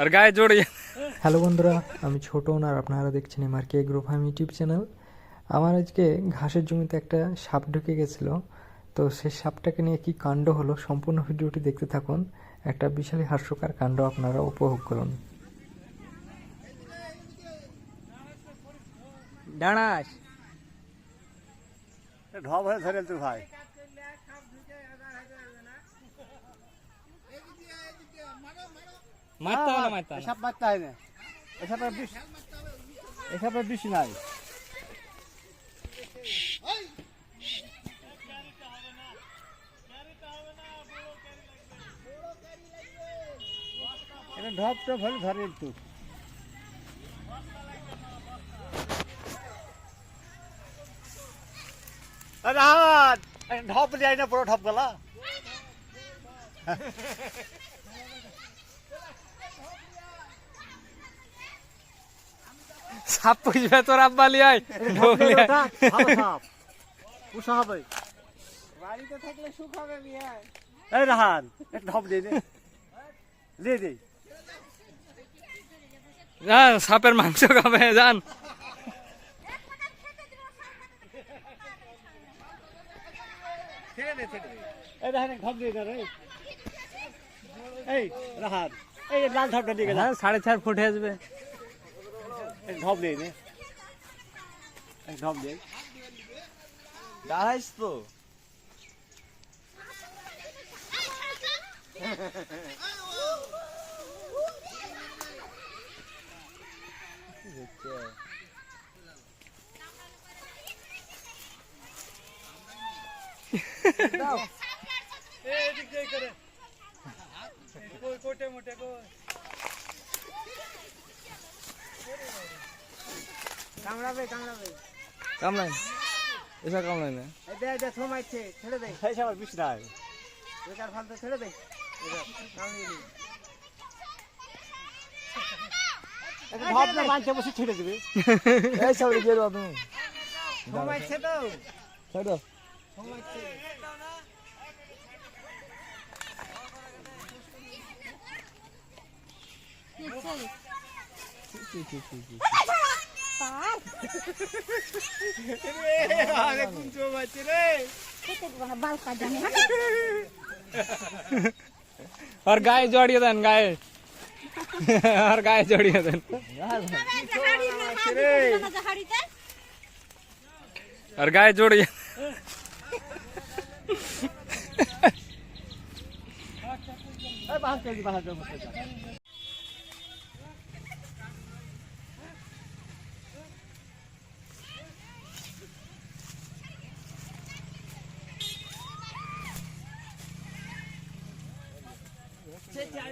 আর গায়ে জড়িয়ে হ্যালো বন্ধুরা আমি ছোটন আর আপনারা দেখছেন এমআর কে গ্রুপ হাম ইউটিউব চ্যানেল। আমার আজকে ঘাসের জমিতে একটা সাপ ঢুকে গেছিল। তো সেই সাপটাকে নিয়ে কি কাণ্ড হলো সম্পূর্ণ ভিডিওটি দেখতে থাকুন। একটা বিশাল হাস্যকর কাণ্ড আপনারা উপভোগ করুন। ডানাস ঢপ হয়ে ধরে তুই ভাই। মারতে হবে না মারতে হবে না। এসব মারতে হয় না। এসব বিষ এসব বিষ নাই। এটা ঢপ টপ হলে ধরে রাহাত ঢপ যায় না পুরো ঢপ গলা। সাপ পুষবে তোর আব্বা লিয়াই। এই রাহান ঢপ দে দে। যা, সাপের মাংস খাবে জান। এই রাহান ঢপ দিয়ে দে রে এই। রাহান এই লাল ঢপটা দিয়ে গেল। সাড়ে চার ফুটে আসবে ঢপ দিয়ে এক ঢপ দিয়ে দাঁড়াইস তো কামড়াবে কামড়াবে। কামলাই এসা কামলাই না? এই দে দে থমাইছে ছেড়ে দে। এই সব বিষ নাই। বেকার ফালতু ছেড়ে দে। এবার কামড়িয়ে নি মানছে বসে ছেড়ে দিবি। এই সব দিয়ে দেবো তুমি। থমাইছে তো। ছেড়ো থমাইছে। আরে কোন থমাইছে রে আর গায়ে জড়িয়ে দেন গায়ে আর গায়ে জড়িয়ে দেন আর গায়ে জড়িয়ে এই বাহার করে বাহার করে বসে যা